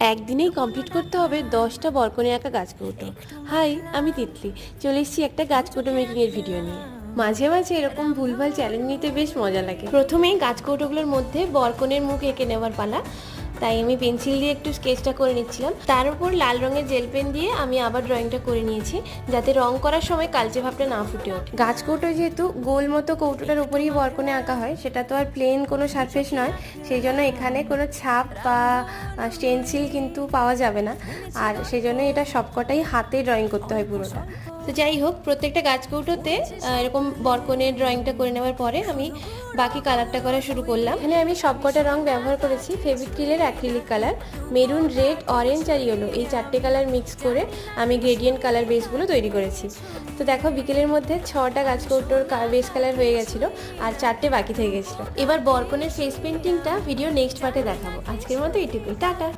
একদিনেই কমপ্লিট করতে হবে দশটা বরকনে আঁকা গাছ কৌটো হাই, আমি তিতলি। চলে এসেছি একটা গাছ কৌটো মেকিংয়ের ভিডিও নিয়ে। মাঝে মাঝে এরকম ভুলভাল চ্যালেঞ্জ নিতে বেশ মজা লাগে। প্রথমেই গাছ কৌটোগুলোর মধ্যে বরকনের মুখ এঁকে নেওয়ার পালা। তাই আমি পেন্সিল দিয়ে একটু স্কেচটা করে নিচ্ছিলাম। তার উপর লাল রঙের জেল পেন দিয়ে আমি আবার ড্রয়িংটা করে নিয়েছি যাতে রং করার সময় কালচে ভাবটা না ফুটে ওঠে। গাছ কৌটো যেহেতু গোল মতো কৌটোটার উপরেই বরকনে আঁকা হয় সেটা তো আর প্লেন কোনো সারফেস নয় সেই জন্য এখানে কোনো ছাপ বা স্টেনসিল কিন্তু পাওয়া যাবে না। আর সেই জন্য এটা সবকটাই হাতে ড্রয়িং করতে হয় পুরোটা। তো যাই হোক প্রত্যেকটা গাছ কৌটোতে এরকম বরকনের ড্রয়িংটা করে নেওয়ার পরে আমি বাকি কালারটা করা শুরু করলাম। এখানে আমি সবকটা রং ব্যবহার করেছি ফেভিক্রিলের acrylic colour maroon red orange আর ইয়েলো এই চারটে কালার মিক্স করে আমি গ্রেডিয়েন্ট কালার বেসগুলো তৈরি করেছি। তো দেখো বিকেলের মধ্যে ছটা গাছ কৌটোর বেস কালার হয়ে গেছিল আর চারটে বাকি থেকে গেছিল। এবার বরকনের ফেস পেন্টিংটা ভিডিও নেক্সট পার্টে দেখাবো। আজকের মতো এটুকুই। টাটা!